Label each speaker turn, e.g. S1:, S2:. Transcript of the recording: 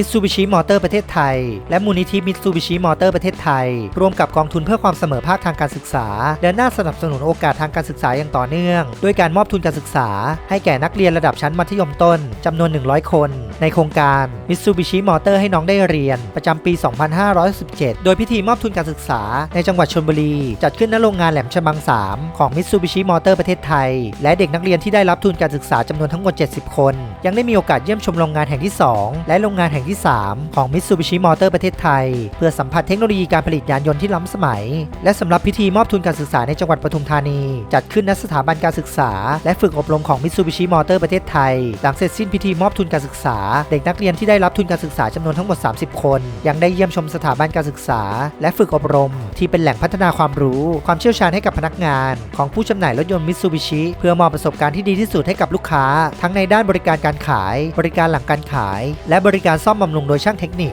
S1: มิตซูบิชิมอเตอร์ประเทศไทย และมูลนิธิมิตซูบิชิมอเตอร์ประเทศไทย ร่วมกับกองทุนเพื่อความเสมอภาคทางการศึกษา เดินหน้าสนับสนุนโอกาสทางการศึกษาอย่างต่อเนื่อง ด้วยการมอบทุนการศึกษา ให้แก่นักเรียนระดับชั้นมัธยมต้นจำนวน 100 คน ในโครงการมิตซูบิชิมอเตอร์ให้น้องได้เรียน ประจำปี 2517 โดยพิธีมอบทุนการศึกษา ในจังหวัดชลบุรี จัดขึ้นณโรงงานแหลมฉบัง 3 ของมิตซูบิชิมอเตอร์ประเทศไทย และเด็กนักเรียนที่ได้รับทุนการศึกษาจำนวนทั้งหมด 70 คนยังได้มีโอกาสเยี่ยมชมโรงงานแห่งที่ 2 และโรงงานแห่งที่ 3 ของมิตซูบิชิมอเตอร์ประเทศไทย เพื่อสัมผัสเทคโนโลยีการผลิตยานยนต์ที่ล้ำสมัย และสำหรับพิธีมอบทุนการศึกษาในจังหวัดปทุมธานี จัดขึ้นณสถาบันการศึกษา และฝึกอบรมของมิตซูบิชิมอเตอร์ประเทศไทย หลังเสร็จสิ้นพิธีมอบทุนการศึกษา เด็กนักเรียนที่ได้รับทุนการศึกษาจำนวนทั้งหมด 30 คน ยังได้เยี่ยมชมสถาบันการศึกษา และฝึกอบรม ที่เป็นแหล่งพัฒนาความรู้ ความเชี่ยวชาญให้กับพนักงาน ของผู้จำหน่ายรถยนต์มิตซูบิชิเพื่อมอบประสบการณ์ที่ดีที่สุดให้กับลูกค้า ทั้งในด้านบริการการขาย บริการหลังการขาย และบริการซ่อมบำรุงโดยช่างเทคนิค